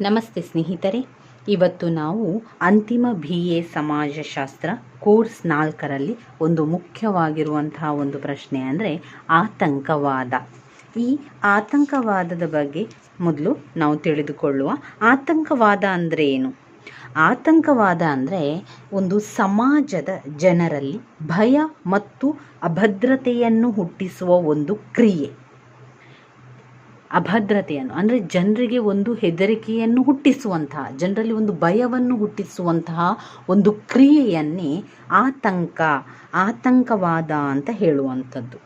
ನಮಸ್ತೆ ಸ್ನೇಹಿತರೆ. ಇವತ್ತು ನಾವು ಅಂತಿಮ ಬಿ ಎ ಸಮಾಜಶಾಸ್ತ್ರ ಕೋರ್ಸ್ ನಾಲ್ಕರಲ್ಲಿ ಒಂದು ಮುಖ್ಯವಾಗಿರುವಂತಹ ಒಂದು ಪ್ರಶ್ನೆ ಅಂದರೆ ಆತಂಕವಾದ. ಈ ಆತಂಕವಾದದ ಬಗ್ಗೆ ಮೊದಲು ನಾವು ತಿಳಿದುಕೊಳ್ಳುವ. ಆತಂಕವಾದ ಅಂದರೆ ಏನು? ಆತಂಕವಾದ ಅಂದರೆ ಒಂದು ಸಮಾಜದ ಜನರಲ್ಲಿ ಭಯ ಮತ್ತು ಅಭದ್ರತೆಯನ್ನು ಹುಟ್ಟಿಸುವ ಒಂದು ಕ್ರಿಯೆ. ಅಭದ್ರತೆಯನ್ನು, ಅಂದರೆ ಜನರಿಗೆ ಒಂದು ಹೆದರಿಕೆಯನ್ನು ಹುಟ್ಟಿಸುವಂತಹ, ಜನರಲ್ಲಿ ಒಂದು ಭಯವನ್ನು ಹುಟ್ಟಿಸುವಂತಹ ಒಂದು ಕ್ರಿಯೆಯನ್ನೇ ಆತಂಕ, ಆತಂಕವಾದ ಅಂತ ಹೇಳುವಂಥದ್ದು.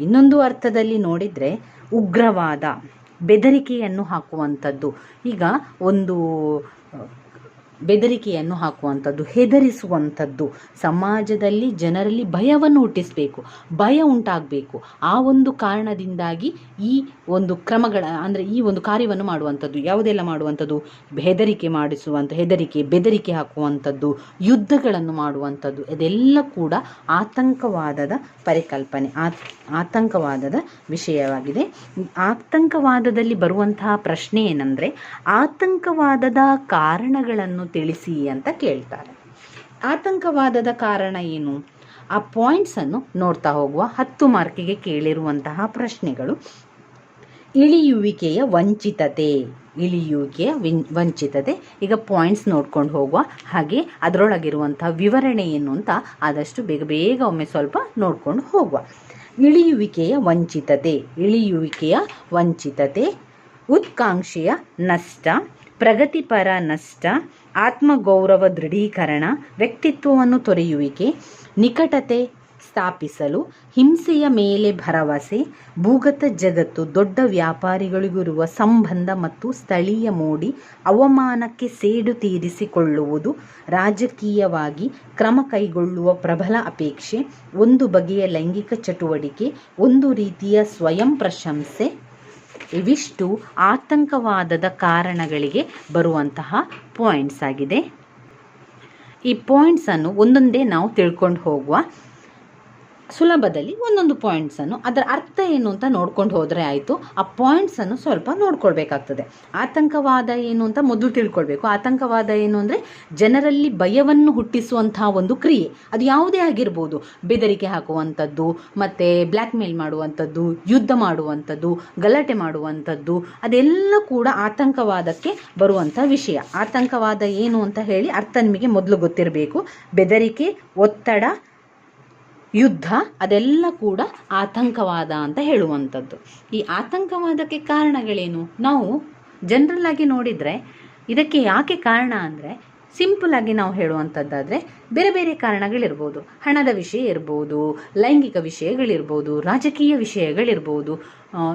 ಇನ್ನೊಂದು ಅರ್ಥದಲ್ಲಿ ನೋಡಿದರೆ ಉಗ್ರವಾದ, ಬೆದರಿಕೆಯನ್ನು ಹಾಕುವಂಥದ್ದು. ಈಗ ಒಂದು ಬೆದರಿಕೆಯನ್ನು ಹಾಕುವಂಥದ್ದು, ಹೆದರಿಸುವಂಥದ್ದು. ಸಮಾಜದಲ್ಲಿ ಜನರಲ್ಲಿ ಭಯವನ್ನು ಹುಟ್ಟಿಸಬೇಕು, ಭಯ ಉಂಟಾಗಬೇಕು. ಆ ಒಂದು ಕಾರಣದಿಂದಾಗಿ ಈ ಒಂದು ಕ್ರಮಗಳ, ಅಂದರೆ ಈ ಒಂದು ಕಾರ್ಯವನ್ನು ಮಾಡುವಂಥದ್ದು, ಯಾವುದೆಲ್ಲ ಮಾಡುವಂಥದ್ದು? ಹೆದರಿಕೆ ಮಾಡಿಸುವಂಥ, ಹೆದರಿಕೆ, ಬೆದರಿಕೆ ಹಾಕುವಂಥದ್ದು, ಯುದ್ಧಗಳನ್ನು ಮಾಡುವಂಥದ್ದು. ಇದೆಲ್ಲ ಕೂಡ ಆತಂಕವಾದದ ಪರಿಕಲ್ಪನೆ ಆತಂಕವಾದದ ವಿಷಯವಾಗಿದೆ. ಆತಂಕವಾದದಲ್ಲಿ ಬರುವಂತಹ ಪ್ರಶ್ನೆ ಏನಂದರೆ, ಆತಂಕವಾದದ ಕಾರಣಗಳನ್ನು ತಿಳಿಸಿ ಅಂತ ಕೇಳ್ತಾರೆ. ಆತಂಕವಾದದ ಕಾರಣ ಏನು? ಆ ಪಾಯಿಂಟ್ಸನ್ನು ನೋಡ್ತಾ ಹೋಗುವ ಹತ್ತು ಮಾರ್ಕಿಗೆ ಕೇಳಿರುವಂತಹ ಪ್ರಶ್ನೆಗಳು. ಇಳಿಯುವಿಕೆಯ ವಂಚಿತತೆ, ಇಳಿಯುವಿಕೆಯ ವಿನ್, ವಂಚಿತತೆ. ಈಗ ಪಾಯಿಂಟ್ಸ್ ನೋಡ್ಕೊಂಡು ಹೋಗುವ ಹಾಗೆ ಅದರೊಳಗಿರುವಂತಹ ವಿವರಣೆ ಏನು ಅಂತ ಆದಷ್ಟು ಬೇಗ ಬೇಗ ಒಮ್ಮೆ ಸ್ವಲ್ಪ ನೋಡ್ಕೊಂಡು ಹೋಗುವ. ಇಳಿಯುವಿಕೆಯ ವಂಚಿತತೆ ಇಳಿಯುವಿಕೆಯ ವಂಚಿತತೆ. ಉತ್ಕಾಂಕ್ಷೆಯ ನಷ್ಟ, ಪ್ರಗತಿಪರ ನಷ್ಟ, ಆತ್ಮಗೌರವ ದೃಢೀಕರಣ, ವ್ಯಕ್ತಿತ್ವವನ್ನು ತೊರೆಯುವಿಕೆ, ನಿಕಟತೆ ಸ್ಥಾಪಿಸಲು, ಹಿಂಸೆಯ ಮೇಲೆ ಭರವಸೆ, ಭೂಗತ ಜಗತ್ತು, ದೊಡ್ಡ ವ್ಯಾಪಾರಿಗಳಿಗಿರುವ ಸಂಬಂಧ ಮತ್ತು ಸ್ಥಳೀಯ ಮೋಡಿ, ಅವಮಾನಕ್ಕೆ ಸೇಡು ತೀರಿಸಿಕೊಳ್ಳುವುದು, ರಾಜಕೀಯವಾಗಿ ಕ್ರಮ ಕೈಗೊಳ್ಳುವ ಪ್ರಬಲ ಅಪೇಕ್ಷೆ, ಒಂದು ಬಗೆಯ ಲೈಂಗಿಕ ಚಟುವಟಿಕೆ, ಒಂದು ರೀತಿಯ ಸ್ವಯಂ ಪ್ರಶಂಸೆ ಇವಿಷ್ಟು ಆತಂಕವಾದದ ಕಾರಣಗಳಿಗೆ ಬರುವಂತಹ ಪಾಯಿಂಟ್ಸ್ ಆಗಿದೆ. ಈ ಪಾಯಿಂಟ್ಸನ್ನು ಒಂದೊಂದೇ ನಾವು ತಿಳ್ಕೊಂಡು ಹೋಗುವ ಸುಲಭದಲ್ಲಿ ಒಂದೊಂದು ಪಾಯಿಂಟ್ಸನ್ನು ಅದರ ಅರ್ಥ ಏನು ಅಂತ ನೋಡ್ಕೊಂಡು ಹೋದರೆ ಆಯಿತು. ಆ ಪಾಯಿಂಟ್ಸನ್ನು ಸ್ವಲ್ಪ ನೋಡ್ಕೊಳ್ಬೇಕಾಗ್ತದೆ. ಆತಂಕವಾದ ಏನು ಅಂತ ಮೊದಲು ತಿಳ್ಕೊಳ್ಬೇಕು. ಆತಂಕವಾದ ಏನು ಅಂದರೆ ಜನರಲ್ಲಿ ಭಯವನ್ನು ಹುಟ್ಟಿಸುವಂತಹ ಒಂದು ಕ್ರಿಯೆ. ಅದು ಯಾವುದೇ ಆಗಿರ್ಬೋದು. ಬೆದರಿಕೆ ಹಾಕುವಂಥದ್ದು, ಮತ್ತು ಬ್ಲ್ಯಾಕ್ ಮೇಲ್ ಮಾಡುವಂಥದ್ದು, ಯುದ್ಧ ಮಾಡುವಂಥದ್ದು, ಗಲಾಟೆ ಮಾಡುವಂಥದ್ದು, ಅದೆಲ್ಲ ಕೂಡ ಆತಂಕವಾದಕ್ಕೆ ಬರುವಂಥ ವಿಷಯ. ಆತಂಕವಾದ ಏನು ಅಂತ ಹೇಳಿ ಅರ್ಥ ನಿಮಗೆ ಮೊದಲು ಗೊತ್ತಿರಬೇಕು. ಬೆದರಿಕೆ, ಒತ್ತಡ ಯುದ್ಧ, ಅದೆಲ್ಲ ಕೂಡ ಆತಂಕವಾದ ಅಂತ ಹೇಳುವಂಥದ್ದು. ಈ ಆತಂಕವಾದಕ್ಕೆ ಕಾರಣಗಳೇನು? ನಾವು ಜನರಲ್ ಆಗಿ ನೋಡಿದರೆ ಇದಕ್ಕೆ ಯಾಕೆ ಕಾರಣ ಅಂದರೆ ಸಿಂಪಲ್ ಆಗಿ ನಾವು ಹೇಳುವಂಥದ್ದಾದರೆ ಬೇರೆ ಬೇರೆ ಕಾರಣಗಳಿರ್ಬೋದು. ಹಣದ ವಿಷಯ ಇರ್ಬೋದು, ಲೈಂಗಿಕ ವಿಷಯಗಳಿರ್ಬೋದು, ರಾಜಕೀಯ ವಿಷಯಗಳಿರ್ಬೋದು.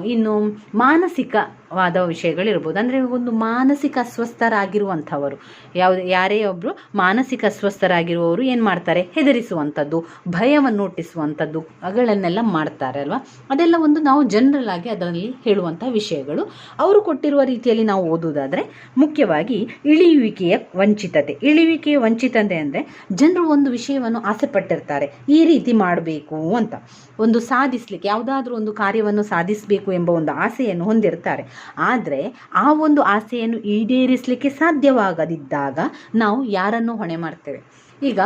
ಇನ್ನು ಮಾನಸಿಕವಾದ ವಿಷಯಗಳಿರ್ಬೋದು. ಅಂದರೆ ಒಂದು ಮಾನಸಿಕ ಅಸ್ವಸ್ಥರಾಗಿರುವಂಥವರು. ಯಾವುದೇ, ಯಾರೇ ಒಬ್ಬರು ಮಾನಸಿಕ ಅಸ್ವಸ್ಥರಾಗಿರುವವರು ಏನು ಮಾಡ್ತಾರೆ? ಹೆದರಿಸುವಂಥದ್ದು, ಭಯವನ್ನು ಹುಟ್ಟಿಸುವಂಥದ್ದು ಅಗಳನ್ನೆಲ್ಲ ಮಾಡ್ತಾರೆ ಅಲ್ವಾ? ಅದೆಲ್ಲ ಒಂದು ನಾವು ಜನರಲ್ ಆಗಿ ಅದರಲ್ಲಿ ಹೇಳುವಂಥ ವಿಷಯಗಳು. ಅವರು ಕೊಟ್ಟಿರುವ ರೀತಿಯಲ್ಲಿ ನಾವು ಓದುವುದಾದರೆ, ಮುಖ್ಯವಾಗಿ ಇಳಿಯುವಿಕೆಯ ವಂಚಿತತೆ. ಇಳಿಯುವಿಕೆಯ ವಂಚಿತತೆ ಅಂದರೆ ಜನರು ಒಂದು ವಿಷಯವನ್ನು ಆಸೆ ಪಟ್ಟಿರ್ತಾರೆ ಈ ರೀತಿ ಮಾಡಬೇಕು ಅಂತ. ಒಂದು ಸಾಧಿಸಲಿಕ್ಕೆ, ಯಾವುದಾದ್ರೂ ಒಂದು ಕಾರ್ಯವನ್ನು ಸಾಧಿಸಬೇಕು ಎಂಬ ಒಂದು ಆಸೆಯನ್ನು ಹೊಂದಿರ್ತಾರೆ. ಆದರೆ ಆ ಒಂದು ಆಸೆಯನ್ನು ಈಡೇರಿಸಲಿಕ್ಕೆ ಸಾಧ್ಯವಾಗದಿದ್ದಾಗ ನಾವು ಯಾರನ್ನು ಹೊಣೆ ಮಾಡ್ತೇವೆ? ಈಗ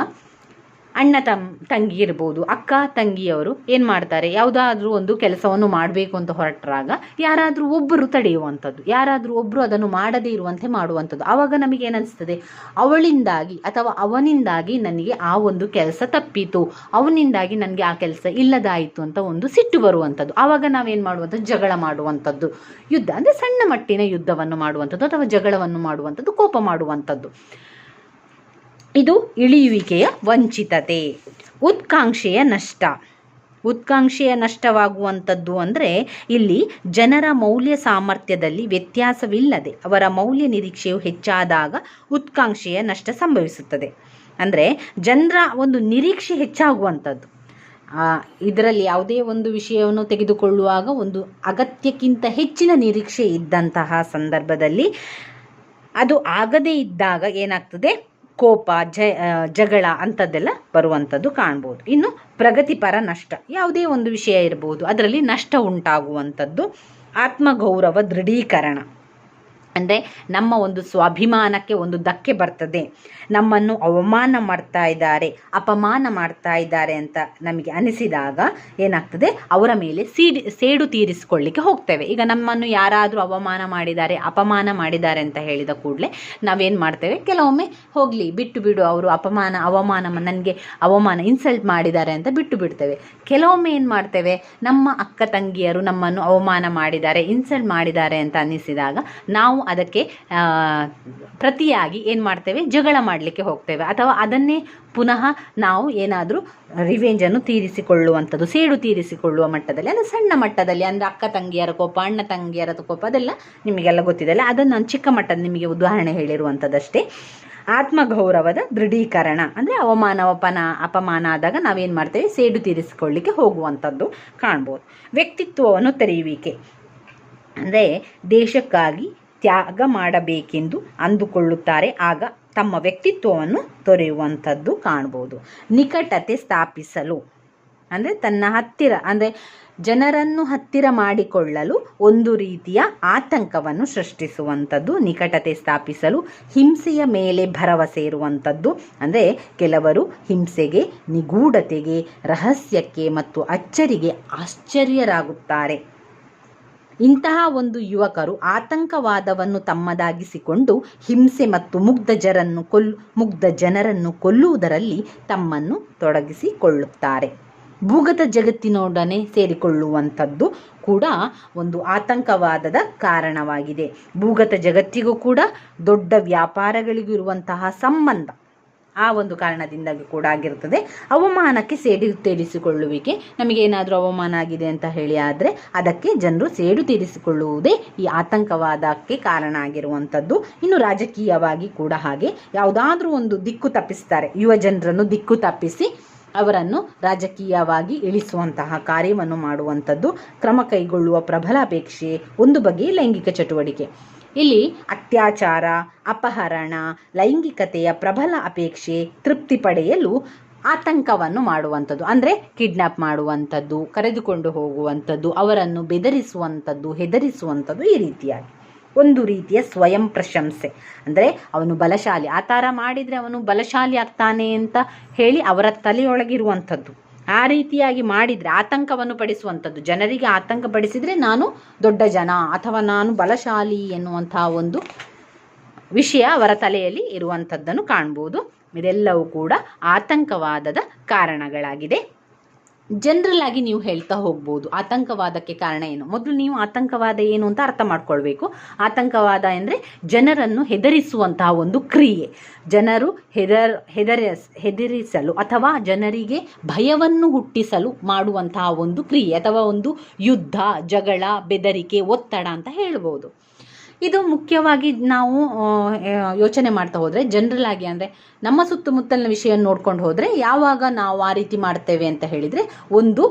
ಅಣ್ಣ ತಮ್ಮ ತಂಗಿ ಇರ್ಬೋದು, ಅಕ್ಕ, ತಂಗಿಯವರು ಏನು ಮಾಡ್ತಾರೆ? ಯಾವುದಾದ್ರೂ ಒಂದು ಕೆಲಸವನ್ನು ಮಾಡಬೇಕು ಅಂತ ಹೊರಟ್ರಾಗ ಯಾರಾದರೂ ಒಬ್ಬರು ತಡೆಯುವಂಥದ್ದು, ಯಾರಾದರೂ ಒಬ್ಬರು ಅದನ್ನು ಮಾಡದೇ ಇರುವಂತೆ ಮಾಡುವಂಥದ್ದು. ಆವಾಗ ನಮಗೆ ಏನಿಸ್ತದೆ ಅವಳಿಂದಾಗಿ ಅಥವಾ ಅವನಿಂದಾಗಿ ನನಗೆ ಆ ಒಂದು ಕೆಲಸ ತಪ್ಪಿತು, ಅವನಿಂದಾಗಿ ನನಗೆ ಆ ಕೆಲಸ ಇಲ್ಲದಾಯಿತು ಅಂತ ಒಂದು ಸಿಟ್ಟು ಬರುವಂಥದ್ದು. ಆವಾಗ ನಾವೇನು ಮಾಡುವಂಥದ್ದು? ಜಗಳ ಮಾಡುವಂಥದ್ದು. ಯುದ್ಧ ಅಂದರೆ ಸಣ್ಣ ಮಟ್ಟಿನ ಯುದ್ಧವನ್ನು ಮಾಡುವಂಥದ್ದು ಅಥವಾ ಜಗಳವನ್ನು ಮಾಡುವಂಥದ್ದು, ಕೋಪ ಮಾಡುವಂಥದ್ದು. ಇದು ಇಳಿಯುವಿಕೆಯ ವಂಚಿತತೆ, ಉತ್ಕಾಂಕ್ಷೆಯ ನಷ್ಟ. ಉತ್ಕಾಂಕ್ಷೆಯ ನಷ್ಟವಾಗುವಂಥದ್ದು ಅಂದರೆ ಇಲ್ಲಿ ಜನರ ಮೌಲ್ಯ ಸಾಮರ್ಥ್ಯದಲ್ಲಿ ವ್ಯತ್ಯಾಸವಿಲ್ಲದೆ ಅವರ ಮೌಲ್ಯ ನಿರೀಕ್ಷೆಯು ಹೆಚ್ಚಾದಾಗ ಉತ್ಕಾಂಕ್ಷೆಯ ನಷ್ಟ ಸಂಭವಿಸುತ್ತದೆ. ಅಂದರೆ ಜನರ ಒಂದು ನಿರೀಕ್ಷೆ ಹೆಚ್ಚಾಗುವಂಥದ್ದು. ಇದರಲ್ಲಿ ಯಾವುದೇ ಒಂದು ವಿಷಯವನ್ನು ತೆಗೆದುಕೊಳ್ಳುವಾಗ ಒಂದು ಅಗತ್ಯಕ್ಕಿಂತ ಹೆಚ್ಚಿನ ನಿರೀಕ್ಷೆ ಇದ್ದಂತಹ ಸಂದರ್ಭದಲ್ಲಿ ಅದು ಆಗದೇ ಇದ್ದಾಗ ಏನಾಗ್ತದೆ? ಕೋಪ ಜ ಜಗಳ ಅಂಥದ್ದೆಲ್ಲ ಬರುವಂಥದ್ದು ಕಾಣ್ಬೋದು. ಇನ್ನು ಪ್ರಗತಿಪರ ನಷ್ಟ, ಯಾವುದೇ ಒಂದು ವಿಷಯ ಇರ್ಬೋದು. ಅದರಲ್ಲಿ ನಷ್ಟ ಉಂಟಾಗುವಂಥದ್ದು ಆತ್ಮಗೌರವ ದೃಢೀಕರಣ. ಅಂದರೆ ನಮ್ಮ ಒಂದು ಸ್ವಾಭಿಮಾನಕ್ಕೆ ಒಂದು ಧಕ್ಕೆ ಬರ್ತದೆ. ನಮ್ಮನ್ನು ಅವಮಾನ ಮಾಡ್ತಾ ಇದ್ದಾರೆ, ಅಪಮಾನ ಮಾಡ್ತಾ ಇದ್ದಾರೆ ಅಂತ ನಮಗೆ ಅನಿಸಿದಾಗ ಏನಾಗ್ತದೆ? ಅವರ ಮೇಲೆ ಸೀಡಿ, ಸೇಡು ತೀರಿಸಿಕೊಳ್ಳಿಕ್ಕೆ ಹೋಗ್ತೇವೆ. ಈಗ ನಮ್ಮನ್ನು ಯಾರಾದರೂ ಅವಮಾನ ಮಾಡಿದ್ದಾರೆ, ಅಪಮಾನ ಮಾಡಿದ್ದಾರೆ ಅಂತ ಹೇಳಿದ ಕೂಡಲೇ ನಾವೇನು ಮಾಡ್ತೇವೆ? ಕೆಲವೊಮ್ಮೆ ಹೋಗಲಿ, ಬಿಟ್ಟು ಬಿಡು, ಅವರು ಅಪಮಾನ ಅವಮಾನ ನನಗೆ ಅವಮಾನ ಇನ್ಸಲ್ಟ್ ಮಾಡಿದ್ದಾರೆ ಅಂತ ಬಿಟ್ಟು ಬಿಡ್ತೇವೆ. ಕೆಲವೊಮ್ಮೆ ಏನು ಮಾಡ್ತೇವೆ? ನಮ್ಮ ಅಕ್ಕ ತಂಗಿಯರು ನಮ್ಮನ್ನು ಅವಮಾನ ಮಾಡಿದ್ದಾರೆ ಇನ್ಸಲ್ಟ್ ಮಾಡಿದ್ದಾರೆ ಅಂತ ಅನ್ನಿಸಿದಾಗ ನಾವು ಅದಕ್ಕೆ ಪ್ರತಿಯಾಗಿ ಏನು ಮಾಡ್ತೇವೆ? ಜಗಳ ಮಾಡಲಿಕ್ಕೆ ಹೋಗ್ತೇವೆ. ಅಥವಾ ಅದನ್ನೇ ಪುನಃ ನಾವು ಏನಾದರೂ ರಿವೆಂಜನ್ನು ತೀರಿಸಿಕೊಳ್ಳುವಂಥದ್ದು, ಸೇಡು ತೀರಿಸಿಕೊಳ್ಳುವ ಮಟ್ಟದಲ್ಲಿ, ಅಂದರೆ ಸಣ್ಣ ಮಟ್ಟದಲ್ಲಿ, ಅಂದರೆ ಅಕ್ಕ ತಂಗಿಯರ ಕೋಪ, ಅಣ್ಣ ತಂಗಿಯರ ಕೋಪ, ಅದೆಲ್ಲ ನಿಮಗೆಲ್ಲ ಗೊತ್ತಿದೆಯಲ್ಲ ಅದನ್ನು ನಾನು ಚಿಕ್ಕ ಮಟ್ಟದ ನಿಮಗೆ ಉದಾಹರಣೆ ಹೇಳಿರುವಂಥದ್ದಷ್ಟೇ. ಆತ್ಮಗೌರವದ ದೃಢೀಕರಣ, ಅಂದರೆ ಅವಮಾನ ಅಪನ ಅಪಮಾನ ಆದಾಗ ನಾವೇನು ಮಾಡ್ತೇವೆ? ಸೇಡು ತೀರಿಸಿಕೊಳ್ಳಿಕ್ಕೆ ಹೋಗುವಂಥದ್ದು ಕಾಣ್ಬೋದು. ವ್ಯಕ್ತಿತ್ವವನ್ನು ತೆರೆಯುವಿಕೆ, ಅಂದರೆ ದೇಶಕ್ಕಾಗಿ ತ್ಯಾಗ ಮಾಡಬೇಕೆಂದು ಅಂದುಕೊಳ್ಳುತ್ತಾರೆ. ಆಗ ತಮ್ಮ ವ್ಯಕ್ತಿತ್ವವನ್ನು ತೊರೆಯುವಂಥದ್ದು ಕಾಣ್ಬೋದು ನಿಕಟತೆ ಸ್ಥಾಪಿಸಲು, ಅಂದರೆ ತನ್ನ ಹತ್ತಿರ, ಅಂದರೆ ಜನರನ್ನು ಹತ್ತಿರ ಮಾಡಿಕೊಳ್ಳಲು ಒಂದು ರೀತಿಯ ಆತಂಕವನ್ನು ಸೃಷ್ಟಿಸುವಂಥದ್ದು, ನಿಕಟತೆ ಸ್ಥಾಪಿಸಲು, ಹಿಂಸೆಯ ಮೇಲೆ ಭರವಸೆ ಇರುವಂಥದ್ದು. ಅಂದರೆ ಕೆಲವರು ಹಿಂಸೆಗೆ, ನಿಗೂಢತೆಗೆ, ರಹಸ್ಯಕ್ಕೆ ಮತ್ತು ಅಚ್ಚರಿಗೆ ಆಶ್ಚರ್ಯರಾಗುತ್ತಾರೆ. ಇಂತಹ ಒಂದು ಯುವಕರು ಆತಂಕವಾದವನ್ನು ತಮ್ಮದಾಗಿಸಿಕೊಂಡು ಹಿಂಸೆ ಮತ್ತು ಮುಗ್ಧ ಜರನ್ನು ಕೊಲ್, ಮುಗ್ಧ ಜನರನ್ನು ಕೊಲ್ಲುವುದರಲ್ಲಿ ತಮ್ಮನ್ನು ತೊಡಗಿಸಿಕೊಳ್ಳುತ್ತಾರೆ. ಭೂಗತ ಜಗತ್ತಿನೊಡನೆ ಸೇರಿಕೊಳ್ಳುವಂಥದ್ದು ಕೂಡ ಒಂದು ಆತಂಕವಾದದ ಕಾರಣವಾಗಿದೆ. ಭೂಗತ ಜಗತ್ತಿಗೂ ಕೂಡ ದೊಡ್ಡ ವ್ಯಾಪಾರಗಳಿಗಿರುವಂತಹ ಸಂಬಂಧ ಆ ಒಂದು ಕಾರಣದಿಂದಾಗಿ ಕೂಡ ಆಗಿರ್ತದೆ ಅವಮಾನಕ್ಕೆ ಸೇಡು ತೀರಿಸಿಕೊಳ್ಳುವಿಕೆ. ನಮಗೇನಾದರೂ ಅವಮಾನ ಆಗಿದೆ ಅಂತ ಹೇಳಿ ಆದರೆ ಅದಕ್ಕೆ ಜನರು ಸೇಡು ತೀರಿಸಿಕೊಳ್ಳುವುದೇ ಈ ಆತಂಕವಾದಕ್ಕೆ ಕಾರಣ ಆಗಿರುವಂಥದ್ದು. ಇನ್ನು ರಾಜಕೀಯವಾಗಿ ಕೂಡ ಹಾಗೆ ಯಾವುದಾದ್ರೂ ಒಂದು ದಿಕ್ಕು ತಪ್ಪಿಸ್ತಾರೆ. ಯುವ ಜನರನ್ನು ದಿಕ್ಕು ತಪ್ಪಿಸಿ ಅವರನ್ನು ರಾಜಕೀಯವಾಗಿ ಇಳಿಸುವಂತಹ ಕಾರ್ಯವನ್ನು ಮಾಡುವಂಥದ್ದು ಕ್ರಮ ಕೈಗೊಳ್ಳುವ ಪ್ರಬಲ ಅಪೇಕ್ಷೆ ಒಂದು ಬಗೆಯ ಲೈಂಗಿಕ ಚಟುವಟಿಕೆ. ಇಲ್ಲಿ ಅತ್ಯಾಚಾರ, ಅಪಹರಣ, ಲೈಂಗಿಕತೆಯ ಪ್ರಬಲ ಅಪೇಕ್ಷೆ, ತೃಪ್ತಿ ಪಡೆಯಲು ಆತಂಕವನ್ನು ಮಾಡುವಂಥದ್ದು. ಅಂದರೆ ಕಿಡ್ನಾಪ್ ಮಾಡುವಂಥದ್ದು, ಕರೆದುಕೊಂಡು ಹೋಗುವಂಥದ್ದು, ಅವರನ್ನು ಬೆದರಿಸುವಂಥದ್ದು, ಹೆದರಿಸುವಂಥದ್ದು ಈ ರೀತಿಯಾಗಿ. ಒಂದು ರೀತಿಯ ಸ್ವಯಂ ಪ್ರಶಂಸೆ. ಅಂದರೆ ಅವನು ಬಲಶಾಲಿ. ಆ ಥರ ಮಾಡಿದರೆ ಅವನು ಬಲಶಾಲಿ ಆಗ್ತಾನೆ ಅಂತ ಹೇಳಿ ಅವರ ತಲೆಯೊಳಗಿರುವಂಥದ್ದು. ಆ ರೀತಿಯಾಗಿ ಮಾಡಿದರೆ ಆತಂಕವನ್ನು ಪಡಿಸುವಂಥದ್ದು. ಜನರಿಗೆ ಆತಂಕ ಪಡಿಸಿದರೆ ನಾನು ದೊಡ್ಡ ಜನ ಅಥವಾ ನಾನು ಬಲಶಾಲಿ ಎನ್ನುವಂತಹ ಒಂದು ವಿಷಯ ಅವರ ತಲೆಯಲ್ಲಿ ಇರುವಂಥದ್ದನ್ನು ಕಾಣ್ಬೋದು. ಇದೆಲ್ಲವೂ ಕೂಡ ಆತಂಕವಾದದ ಕಾರಣಗಳಾಗಿದೆ. ಜನರಲ್ ಆಗಿ ನೀವು ಹೇಳ್ತಾ ಹೋಗ್ಬೋದು. ಆತಂಕವಾದಕ್ಕೆ ಕಾರಣ ಏನು? ಮೊದಲು ನೀವು ಆತಂಕವಾದ ಏನು ಅಂತ ಅರ್ಥ ಮಾಡ್ಕೊಳ್ಬೇಕು. ಆತಂಕವಾದ ಅಂದರೆ ಜನರನ್ನು ಹೆದರಿಸುವಂತಹ ಒಂದು ಕ್ರಿಯೆ. ಜನರು ಹೆದರ್ ಹೆದರಿಸ್ ಹೆದರಿಸಲು ಅಥವಾ ಜನರಿಗೆ ಭಯವನ್ನು ಹುಟ್ಟಿಸಲು ಮಾಡುವಂತಹ ಒಂದು ಕ್ರಿಯೆ ಅಥವಾ ಒಂದು ಯುದ್ಧ, ಜಗಳ, ಬೆದರಿಕೆ, ಒತ್ತಡ ಅಂತ ಹೇಳ್ಬೋದು. ಇದು ಮುಖ್ಯವಾಗಿ ನಾವು ಯೋಚನೆ ಮಾಡ್ತಾ ಹೋದರೆ ಜನರಲ್ ಆಗಿ ಅಂದರೆ ನಮ್ಮ ಸುತ್ತಮುತ್ತಲಿನ ವಿಷಯ ನೋಡ್ಕೊಂಡು ಹೋದರೆ ಯಾವಾಗ ನಾವು ಆ ರೀತಿ ಮಾಡ್ತೇವೆ ಅಂತ ಹೇಳಿದರೆ ಒಂದು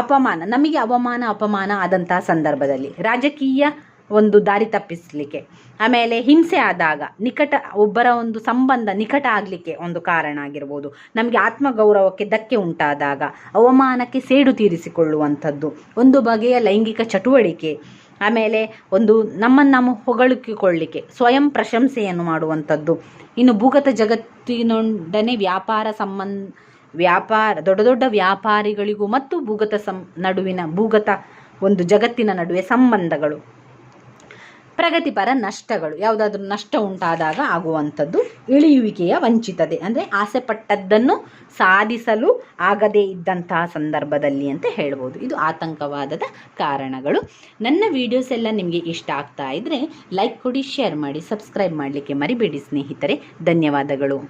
ಅಪಮಾನ, ನಮಗೆ ಅವಮಾನ, ಅಪಮಾನ ಆದಂತಹ ಸಂದರ್ಭದಲ್ಲಿ ರಾಜಕೀಯ ಒಂದು ದಾರಿ ತಪ್ಪಿಸಲಿಕ್ಕೆ, ಆಮೇಲೆ ಹಿಂಸೆ ಆದಾಗ ನಿಕಟ ಒಬ್ಬರ ಒಂದು ಸಂಬಂಧ ನಿಕಟ ಆಗಲಿಕ್ಕೆ ಒಂದು ಕಾರಣ ಆಗಿರ್ಬೋದು, ನಮಗೆ ಆತ್ಮಗೌರವಕ್ಕೆ ಧಕ್ಕೆ ಉಂಟಾದಾಗ ಅವಮಾನಕ್ಕೆ ಸೇಡು ತೀರಿಸಿಕೊಳ್ಳುವಂಥದ್ದು, ಒಂದು ಬಗೆಯ ಲೈಂಗಿಕ ಚಟುವಟಿಕೆ ಆಮೇಲೆ ಒಂದು ನಮ್ಮನ್ನು ನಾವು ಹೊಗಳಿಕೊಳ್ಳಿಕ್ಕೆ, ಸ್ವಯಂ ಪ್ರಶಂಸೆಯನ್ನು ಮಾಡುವಂಥದ್ದು. ಇನ್ನು ಭೂಗತ ಜಗತ್ತಿನೊಡನೆ ವ್ಯಾಪಾರ ಸಂಬಂಧ, ವ್ಯಾಪಾರ, ದೊಡ್ಡ ದೊಡ್ಡ ವ್ಯಾಪಾರಿಗಳಿಗೂ ಮತ್ತು ಭೂಗತ ಸಂ, ನಡುವಿನ ಭೂಗತ ಒಂದು ಜಗತ್ತಿನ ನಡುವೆ ಸಂಬಂಧಗಳು. ಪ್ರಗತಿಪರ ನಷ್ಟಗಳು, ಯಾವುದಾದ್ರೂ ನಷ್ಟ ಉಂಟಾದಾಗ ಆಗುವಂಥದ್ದು ಇಳಿಯುವಿಕೆಯ ವಂಚಿತತೆ. ಅಂದರೆ ಆಸೆ ಪಟ್ಟದ್ದನ್ನು ಸಾಧಿಸಲು ಆಗದೇ ಇದ್ದಂತಹ ಸಂದರ್ಭದಲ್ಲಿ ಅಂತ ಹೇಳ್ಬೋದು. ಇದು ಆತಂಕವಾದದ ಕಾರಣಗಳು. ನನ್ನ ವಿಡಿಯೋಸ್ ಎಲ್ಲ ನಿಮಗೆ ಇಷ್ಟ ಆಗ್ತಾ ಇದ್ದರೆ ಲೈಕ್ ಕೊಡಿ ಶೇರ್ ಮಾಡಿ ಸಬ್ಸ್ಕ್ರೈಬ್ ಮಾಡಲಿಕ್ಕೆ ಮರಿಬೇಡಿ ಸ್ನೇಹಿತರೆ. ಧನ್ಯವಾದಗಳು.